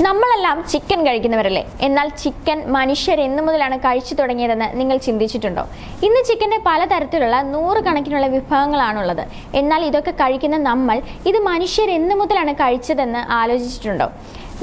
നമ്മളെല്ലാം ചിക്കൻ കഴിക്കുന്നവരല്ലേ? എന്നാൽ ചിക്കൻ മനുഷ്യർ എന്നു മുതലാണ് കഴിച്ചു തുടങ്ങിയതെന്ന് നിങ്ങൾ ചിന്തിച്ചിട്ടുണ്ടോ? ഇന്ന് ചിക്കന്റെ പലതരത്തിലുള്ള നൂറുകണക്കിനുള്ള വിഭവങ്ങളാണുള്ളത്. എന്നാൽ ഇതൊക്കെ കഴിക്കുന്ന നമ്മൾ ഇത് മനുഷ്യർ എന്നു മുതലാണ് കഴിച്ചതെന്ന് ആലോചിച്ചിട്ടുണ്ടോ?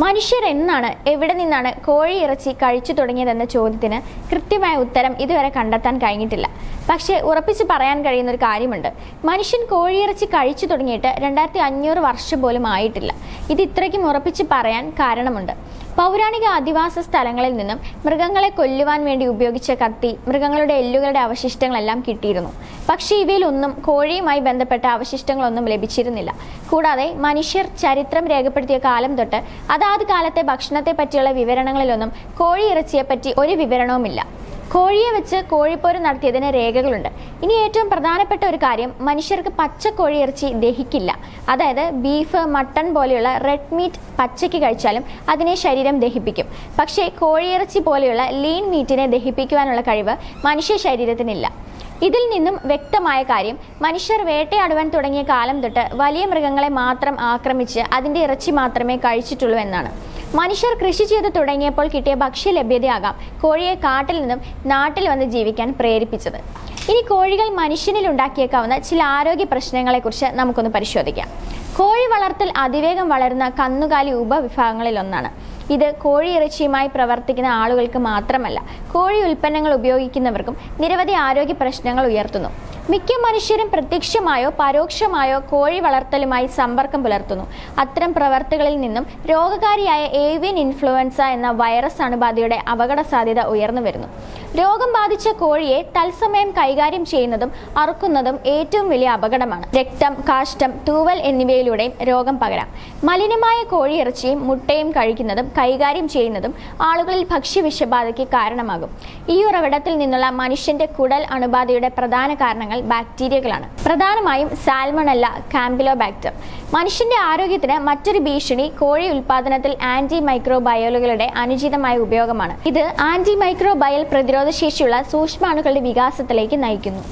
മനുഷ്യർ എന്നാണ് എവിടെ നിന്നാണ് കോഴി ഇറച്ചി കഴിച്ചു തുടങ്ങിയതെന്ന ചോദ്യത്തിന് കൃത്യമായ ഉത്തരം ഇതുവരെ കണ്ടെത്താൻ കഴിഞ്ഞിട്ടില്ല. പക്ഷേ ഉറപ്പിച്ച് പറയാൻ കഴിയുന്ന ഒരു കാര്യമുണ്ട്. മനുഷ്യൻ കോഴിയിറച്ചി കഴിച്ചു തുടങ്ങിയിട്ട് രണ്ടായിരത്തി അഞ്ഞൂറ് വർഷം പോലും ആയിട്ടില്ല. ഇത് ഇത്രയ്ക്കും ഉറപ്പിച്ച് പറയാൻ കാരണമുണ്ട്. പൗരാണിക ആദിവാസ സ്ഥലങ്ങളിൽ നിന്നും മൃഗങ്ങളെ കൊല്ലുവാൻ വേണ്ടി ഉപയോഗിച്ച കത്തി മൃഗങ്ങളുടെ എല്ലുകളുടെ അവശിഷ്ടങ്ങളെല്ലാം കിട്ടിയിരുന്നു. പക്ഷേ ഇവയിലൊന്നും കോഴിയുമായി ബന്ധപ്പെട്ട അവശിഷ്ടങ്ങളൊന്നും ലഭിച്ചിരുന്നില്ല. കൂടാതെ മനുഷ്യർ ചരിത്രം രേഖപ്പെടുത്തിയ കാലം തൊട്ട് അതാത് കാലത്തെ ഭക്ഷണത്തെ പറ്റിയുള്ള വിവരണങ്ങളിലൊന്നും കോഴി ഇറച്ചിയെപ്പറ്റി ഒരു വിവരണവുമില്ല. കോഴിയെ വെച്ച് കോഴിപ്പോര് നടത്തിയതിന് രേഖകളുണ്ട്. ഇനി ഏറ്റവും പ്രധാനപ്പെട്ട ഒരു കാര്യം മനുഷ്യർക്ക് പച്ച കോഴി ഇറച്ചി ദഹിക്കില്ല. അതായത് ബീഫ് മട്ടൺ പോലെയുള്ള റെഡ് മീറ്റ് പച്ചയ്ക്ക് കഴിച്ചാലും അതിനെ ശരീരം ദഹിപ്പിക്കും. പക്ഷേ കോഴിയിറച്ചി പോലെയുള്ള ലീൻ മീറ്റിനെ ദഹിപ്പിക്കുവാനുള്ള കഴിവ് മനുഷ്യ ശരീരത്തിനില്ല. ഇതിൽ നിന്നും വ്യക്തമായ കാര്യം മനുഷ്യർ വേട്ടയാടുവാൻ തുടങ്ങിയ കാലം തൊട്ട് വലിയ മൃഗങ്ങളെ മാത്രം ആക്രമിച്ച് അതിന്റെ ഇറച്ചി മാത്രമേ കഴിച്ചിട്ടുള്ളൂ എന്നാണ്. മനുഷ്യർ കൃഷി ചെയ്ത് തുടങ്ങിയപ്പോൾ കിട്ടിയ ഭക്ഷ്യ ലഭ്യതയാകാം കോഴിയെ കാട്ടിൽ നിന്നും നാട്ടിൽ വന്ന് ജീവിക്കാൻ പ്രേരിപ്പിച്ചത്. ഇനി കോഴികൾ മനുഷ്യനിൽ ഉണ്ടാക്കിയേക്കാവുന്ന ചില ആരോഗ്യ പ്രശ്നങ്ങളെക്കുറിച്ച് നമുക്കൊന്ന് പരിശോധിക്കാം. കോഴി വളർത്തൽ അതിവേഗം വളരുന്ന കന്നുകാലി ഉപവിഭാഗങ്ങളിൽ ഒന്നാണ്. ഇത് കോഴി ഇറച്ചിയുമായി പ്രവർത്തിക്കുന്ന ആളുകൾക്ക് മാത്രമല്ല കോഴി ഉൽപ്പന്നങ്ങൾ ഉപയോഗിക്കുന്നവർക്കും നിരവധി ആരോഗ്യ പ്രശ്നങ്ങൾ ഉയർത്തുന്നു. മിക്ക മനുഷ്യരും പ്രത്യക്ഷമായോ പരോക്ഷമായോ കോഴി വളർത്തലുമായി സമ്പർക്കം പുലർത്തുന്നു. അത്തരം പ്രവർത്തികളിൽ നിന്നും രോഗകാരിയായ ഏവിയൻ ഇൻഫ്ലുവൻസ എന്ന വൈറസ് അണുബാധയുടെ അപകട സാധ്യത ഉയർന്നു വരുന്നു. രോഗം ബാധിച്ച കോഴിയെ തത്സമയം കൈകാര്യം ചെയ്യുന്നതും അറുക്കുന്നതും ഏറ്റവും വലിയ അപകടമാണ്. രക്തം കാഷ്ടം തൂവൽ എന്നിവയിലൂടെയും രോഗം പകരാം. മലിനമായ കോഴി കോഴിയിറച്ചിയും മുട്ടയും കഴിക്കുന്നതും കൈകാര്യം ചെയ്യുന്നതും ആളുകളിൽ ഭക്ഷ്യ വിഷബാധയ്ക്ക് കാരണമാകും. ഈ ഉറവിടത്തിൽ നിന്നുള്ള മനുഷ്യന്റെ കുടൽ അണുബാധയുടെ പ്രധാന കാരണങ്ങൾ ബാക്ടീരിയകളാണ്. പ്രധാനമായും സാൽമണല്ല കാമ്പിലോബാക്ടർ. മനുഷ്യന്റെ ആരോഗ്യത്തിന് മറ്റൊരു ഭീഷണി കോഴി ഉൽപാദനത്തിൽ ആന്റി മൈക്രോബയോളുകളുടെ അനുചിതമായ ഉപയോഗമാണ്. ഇത് ആന്റി മൈക്രോബയൽ പ്രതിരോധശേഷിയുള്ള സൂക്ഷ്മാണുക്കളുടെ വികാസത്തിലേക്ക് നയിക്കുന്നു.